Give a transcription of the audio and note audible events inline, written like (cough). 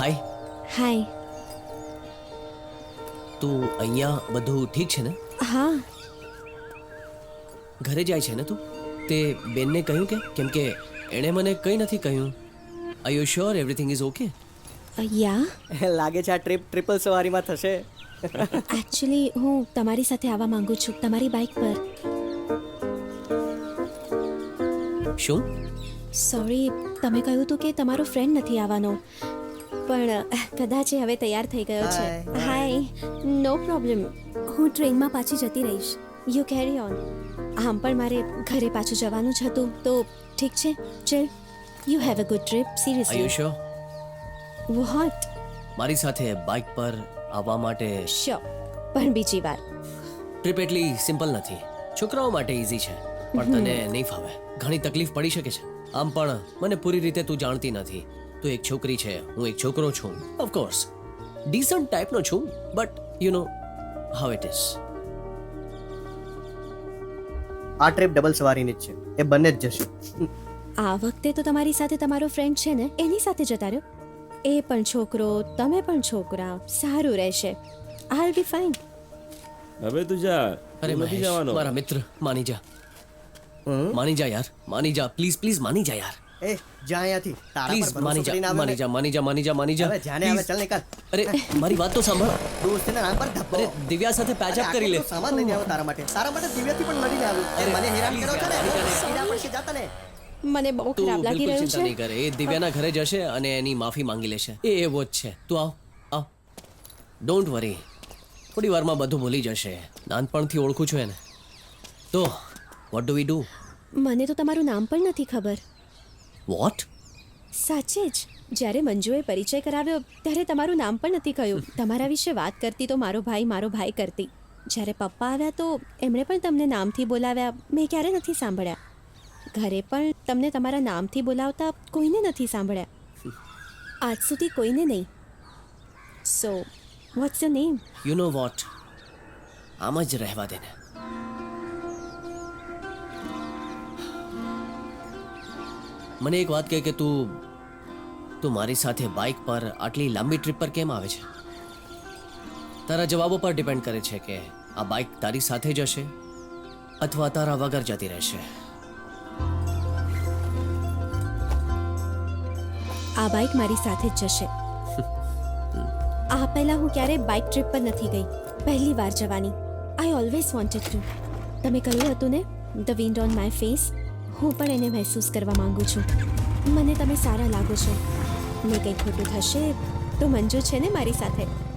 હાય હાય તું અહીંયા બધું ઠીક છે ને? હા. ઘરે જાય છે ને તું? તે બેનને કહ્યું કે? કેમ કે એણે મને કંઈ નથી કહ્યું. Are you sure everything is okay અહીંયા યા? લાગે છે આ ટ્રીપ ટ્રિપલ સવારીમાં થશે. એકચ્યુઅલી હું તમારી સાથે આવવા માંગુ છું. તમારી બાઇક પર. શું? સોરી તમે કહ્યું હતું કે તમારો ફ્રેન્ડ નથી આવવાનો. પણ કદાચ એ હવે તૈયાર થઈ ગયો છે. હાય. નો પ્રોબ્લેમ હું ટ્રેનમાં પાછી જતી રહીશ. યુ કેરી ઓન આમ પણ મારે ઘરે પાછું જવાનું જ હતું. તો ઠીક છે. ચલ. You have a good trip are you seriously sure what મારી સાથે બાઇક પર આવવા માટે શ્યોર પણ બીજી વાર. ટ્રીપ એટલી સિમ્પલ નથી. છોકરાઓ માટે ઇઝી છે. પણ તને નહીં ફાવે. ઘણી તકલીફ પડી શકે છે. આમ પણ મને પૂરી રીતે તું જાણતી નથી. તું એક છોકરી છે હું એક છોકરો છું. ઓફકોર્સ ડિસન્ટ ટાઈપનો છું but you know how it is આ ટ્રીપ ડબલ સવારીની જ છે. એ બંને જ જશે. આ વખતે તો તમારી સાથે તમારો ફ્રેન્ડ છે ને એની સાથે જતા રહ્યો. એ પણ છોકરો તમે પણ છોકરા સારું રહેશે. આઈ બી ફાઇન હવે તું જા. અરે નથી જવાનો. મારા મિત્ર માની જા. માની જા યાર માની જા પ્લીઝ પ્લીઝ માની જા યાર. એ જા અહીંયાથી. તારા પ્લીઝ પર માની જા માની જા માની જા માની જા માની જા હવે જાને હવે ચાલ નીકળ. અરે મારી વાત તો સાંભળ. દોસ્તના નામ પર ધપ્પો અરે દિવ્યા સાથે પેચ અપ કરી લે. સામાન લઈને આવ્યો તારા માટે. તારા માટે દિવ્યાથી પણ લડીને આવ્યું અરે મને હેરાન કરો છો ને? સીધા પડશે જાતા ને મને બહુ ખરાબ લાગી રહ્યું ચિંતા નહીં કરે. એ દિવ્યાના ઘરે જશે અને એની માફી માંગી લેશે. એ એવો જ છે. તું આવ આવ. ડોન્ટ વરી થોડી વારમાં બધું ભૂલી જશે. નાનપણથી ઓળખું છું એને. તો વોટ ડુ વી ડુ મને તો તમારું નામ પણ નથી ખબર. વોટ સાચે જ. જ્યારે મંજુએ પરિચય કરાવ્યો ત્યારે તમારું નામ પણ નથી કહ્યું. તમારા વિશે વાત કરતી તો મારો ભાઈ મારો ભાઈ કરતી. જ્યારે પપ્પા આવ્યા તો એમણે પણ તમને નામથી બોલાવ્યા. મેં ક્યારે નથી સાંભળ્યા. ઘરે પણ તમને તમારા નામથી બોલાવતા કોઈને નથી સાંભળ્યા. આજ સુધી કોઈને નહીં. So what's your name you know what આમ જ રહેવા દે મને એક વાત કહે કે તું તું મારી સાથે બાઇક પર આટલી લાંબી ટ્રીપ પર કેમ આવે છે? તારા જવાબો પર ડિપેન્ડ કરે છે કે આ બાઇક તારી સાથે જશે અથવા તારા વગર જતી રહેશે. આ બાઇક મારી સાથે જ જશે. (laughs) આ પહેલા હું ક્યારેય બાઇક ટ્રીપ પર નથી ગઈ. પહેલી વાર જવાની. આઈ ઓલવેઝ વોન્ટેડ ટુ તમે કહ્યું હતું ને the wind on my face હું પણ એને મહેસૂસ કરવા માંગુ છું. મને તમે સારા લાગો છો. ને કંઈ ખોટું થશે તો મંજુ છે ને મારી સાથે?